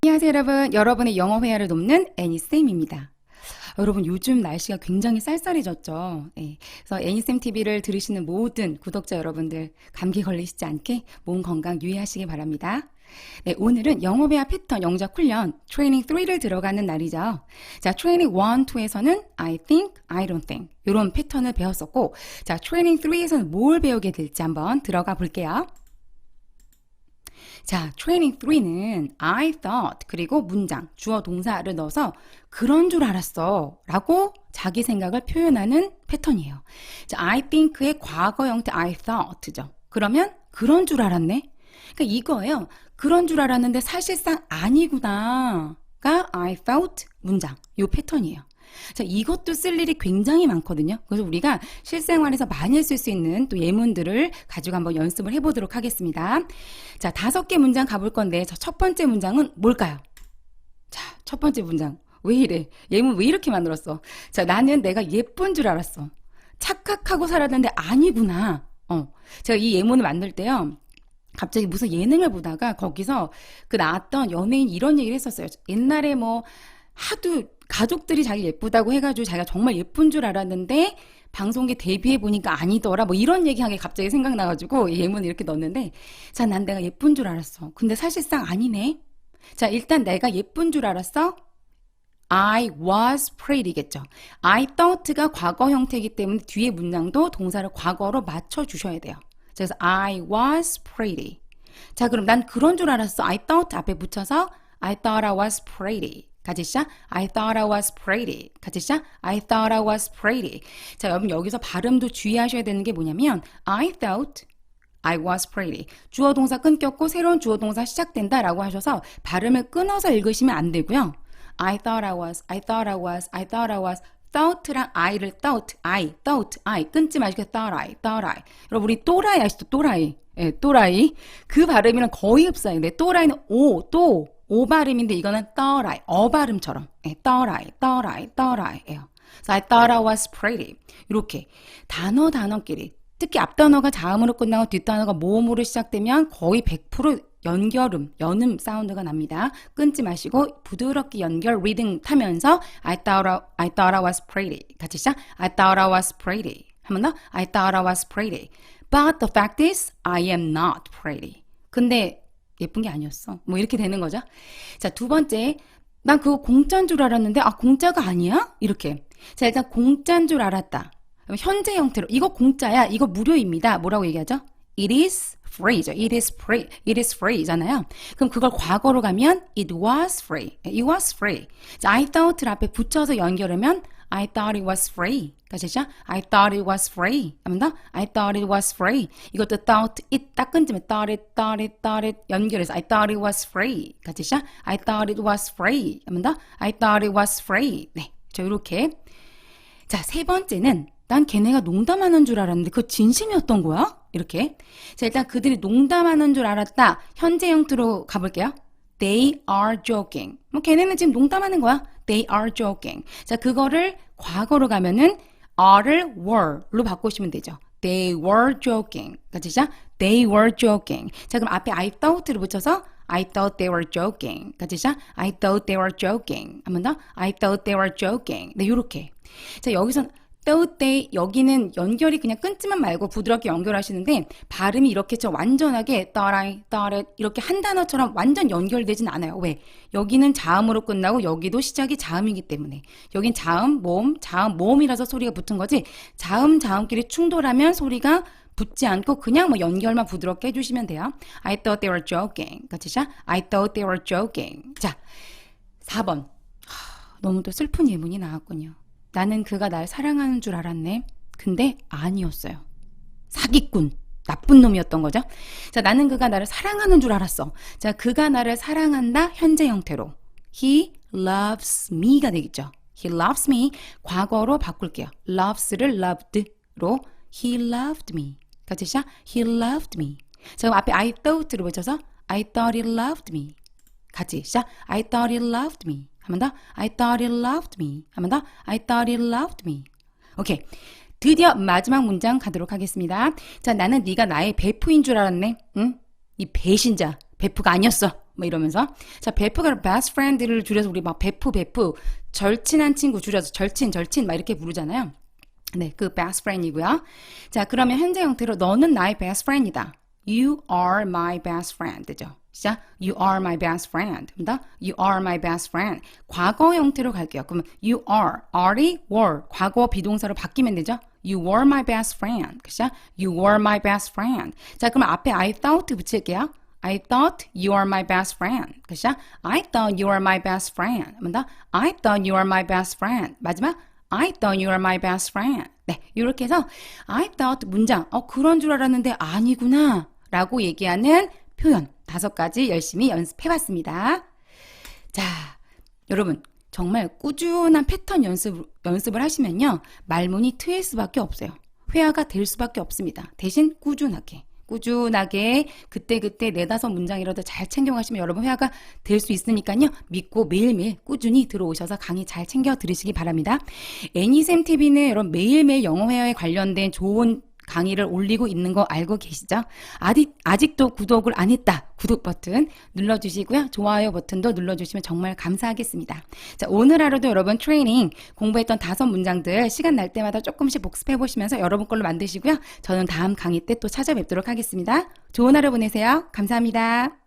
안녕하세요 여러분. 여러분의 영어 회화를 돕는 애니쌤입니다. 여러분 요즘 날씨가 굉장히 쌀쌀해졌죠. 예. 그래서 애니쌤 TV를 들으시는 모든 구독자 여러분들 감기 걸리시지 않게 몸 건강 유의하시기 바랍니다. 네, 오늘은 영어 회화 패턴 영작 훈련 트레이닝 3를 들어가는 날이죠. 자, 트레이닝 1, 2에서는 I think, I don't think 이런 패턴을 배웠었고 자, 트레이닝 3에서는 뭘 배우게 될지 한번 들어가 볼게요. 자, 트레이닝 3는 I thought 그리고 문장, 주어 동사를 넣어서 그런 줄 알았어 라고 자기 생각을 표현하는 패턴이에요. 자, I think의 과거 형태 I thought죠. 그러면 그런 줄 알았네? 그러니까 이거예요. 그런 줄 알았는데 사실상 아니구나가 I felt 문장, 요 패턴이에요. 자, 이것도 쓸 일이 굉장히 많거든요. 그래서 우리가 실생활에서 많이 쓸 수 있는 또 예문들을 가지고 한번 연습을 해보도록 하겠습니다. 자, 다섯 개 문장 가볼 건데, 자, 첫 번째 문장은 뭘까요? 자, 첫 번째 문장. 왜 이래? 예문 왜 이렇게 만들었어? 자, 나는 내가 예쁜 줄 알았어. 착각하고 살았는데 아니구나. 어. 제가 이 예문을 만들 때요. 갑자기 무슨 예능을 보다가 거기서 그 나왔던 연예인 이런 얘기를 했었어요. 옛날에 뭐 하도 가족들이 자기 예쁘다고 해가지고 자기가 정말 예쁜 줄 알았는데 방송에 데뷔해 보니까 아니더라 뭐 이런 얘기하게 갑자기 생각나가지고 예문 이렇게 넣었는데 자 난 내가 예쁜 줄 알았어. 근데 사실상 아니네. 자 일단 내가 예쁜 줄 알았어? I was pretty겠죠. I thought가 과거 형태이기 때문에 뒤에 문장도 동사를 과거로 맞춰 주셔야 돼요 그래서 I was pretty 자 그럼 난 그런 줄 알았어 I thought 앞에 붙여서 I thought I was pretty 같이 시작. I thought I was pretty. 같이 시작. I thought I was pretty. 자, 여러분 여기서 발음도 주의하셔야 되는 게 뭐냐면 I thought I was pretty. 주어 동사 끊겼고 새로운 주어 동사 시작된다라고 하셔서 발음을 끊어서 읽으시면 안 되고요. I thought I was, I thought I was, I thought I was. Thought랑 I를 thought, I, thought, I 끊지 마시고 thought I. 여러분 우리 또라이 아시죠? 또라이. 예, 또라이. 그 발음이랑 거의 흡사해요. 근데 또라이는 오, 또, 오 발음인데 이거는 떠라이, 어 발음처럼. 예, 떠라이, 떠라이, 떠라이예요. So I thought I was pretty. 이렇게 단어 단어끼리 특히 앞 단어가 자음으로 끝나고 뒷 단어가 모음으로 시작되면 거의 100% 연결음, 연음 사운드가 납니다. 끊지 마시고 부드럽게 연결 리딩 타면서 I thought I, thought I was pretty. 같이 시작. I thought I was pretty. 한 번 더. I thought I was pretty. But the fact is I am not pretty. 근데 예쁜 게 아니었어. 뭐 이렇게 되는 거죠. 자, 두 번째. 난 그거 공짜인 줄 알았는데, 아, 공짜가 아니야? 이렇게. 자, 일단 공짜인 줄 알았다. 현재 형태로, 이거 공짜야. 이거 무료입니다. 뭐라고 얘기하죠? It is free죠. It is free. It is free잖아요. 그럼 그걸 과거로 가면 it was free. It was free. 자, I thought 앞에 붙여서 연결하면 I thought it was free. 시작. I thought it was free. 더. I thought it was free. 이것도 thought it 딱 끊지면 thought it, thought it, thought it 연결해서 I thought it was free. 시작. I thought it was free. 더. I thought it was free. 네. 저 이렇게. 자, 세 번째는 난 걔네가 농담하는 줄 알았는데 그거 진심이었던 거야? 이렇게. 자, 일단 그들이 농담하는 줄 알았다. 현재 형태로 가볼게요. They are joking. 뭐 걔네는 지금 농담하는 거야. They are joking. 자, 그거를 과거로 가면은 are를 were로 바꾸시면 되죠. They were joking. 시작. They were joking. 자, 그럼 앞에 I thought를 붙여서 I thought they were joking. 시작. I thought they were joking. 한 번 더. I thought they were joking. 네, 요렇게. 자, 여기선 thought they 여기는 연결이 그냥 끊지만 말고 부드럽게 연결하시는데 발음이 이렇게 저 완전하게 thought it 이렇게 한 단어처럼 완전 연결되진 않아요. 왜? 여기는 자음으로 끝나고 여기도 시작이 자음이기 때문에 여긴 자음, 모음, 자음, 모음이라서 소리가 붙은 거지 자음, 자음끼리 충돌하면 소리가 붙지 않고 그냥 뭐 연결만 부드럽게 해주시면 돼요. I thought they were joking. 같이 시작. I thought they were joking. 자, 4번. 하, 너무 또 슬픈 예문이 나왔군요. 나는 그가 날 사랑하는 줄 알았네. 근데 아니었어요. 사기꾼. 나쁜 놈이었던 거죠. 자, 나는 그가 나를 사랑하는 줄 알았어. 자, 그가 나를 사랑한다. 현재 형태로. He loves me가 되겠죠. He loves me. 과거로 바꿀게요. loves를 loved로 He loved me. 같이 시작. He loved me. 자, 그럼 앞에 I thought를 붙여서 I thought he loved me. 같이 시작. I thought he loved me. 한 번 더. I thought he loved me. 한 번 더. I thought he loved me. 오케이. 드디어 마지막 문장 가도록 하겠습니다. 자, 나는 네가 나의 베프인 줄 알았네. 응? 이 배신자. 베프가 아니었어. 뭐 이러면서. 자, 베프가 best friend를 줄여서 우리 막 베프, 베프. 절친한 친구 줄여서 절친, 절친 막 이렇게 부르잖아요. 네, 그 best friend이고요. 자, 그러면 현재 형태로 너는 나의 best friend이다. You are my best friend죠. 시작. You are my best friend. 입니다. You are my best friend. 과거 형태로 갈게요. 그러면 you are, are이 were, 과거 비동사로 바뀌면 되죠. You were my best friend. 그죠? You were my best friend. 자, 그럼 앞에 I thought 붙일게요. I thought you are my best friend. 그죠? I thought you are my best friend. 입니다. I thought you are my best friend. 마지막 I thought you were my best friend. 네, 이렇게 해서 I thought 문장, 어 그런 줄 알았는데 아니구나 라고 얘기하는 표현 다섯 가지 열심히 연습해봤습니다. 자, 여러분 정말 꾸준한 패턴 연습, 연습을 하시면요 말문이 트일 수밖에 없어요. 회화가 될 수밖에 없습니다. 대신 꾸준하게. 꾸준하게 그때그때 네다섯 문장이라도 잘 챙겨가시면 여러분 회화가 될 수 있으니까요. 믿고 매일매일 꾸준히 들어오셔서 강의 잘 챙겨 들으시기 바랍니다. 애니쌤 TV는 여러분 매일매일 영어 회화에 관련된 좋은 강의를 올리고 있는 거 알고 계시죠? 아직, 아직도 구독을 안 했다. 구독 버튼 눌러주시고요. 좋아요 버튼도 눌러주시면 정말 감사하겠습니다. 자, 오늘 하루도 여러분 트레이닝 공부했던 다섯 문장들 시간 날 때마다 조금씩 복습해 보시면서 여러분 걸로 만드시고요. 저는 다음 강의 때 또 찾아뵙도록 하겠습니다. 좋은 하루 보내세요. 감사합니다.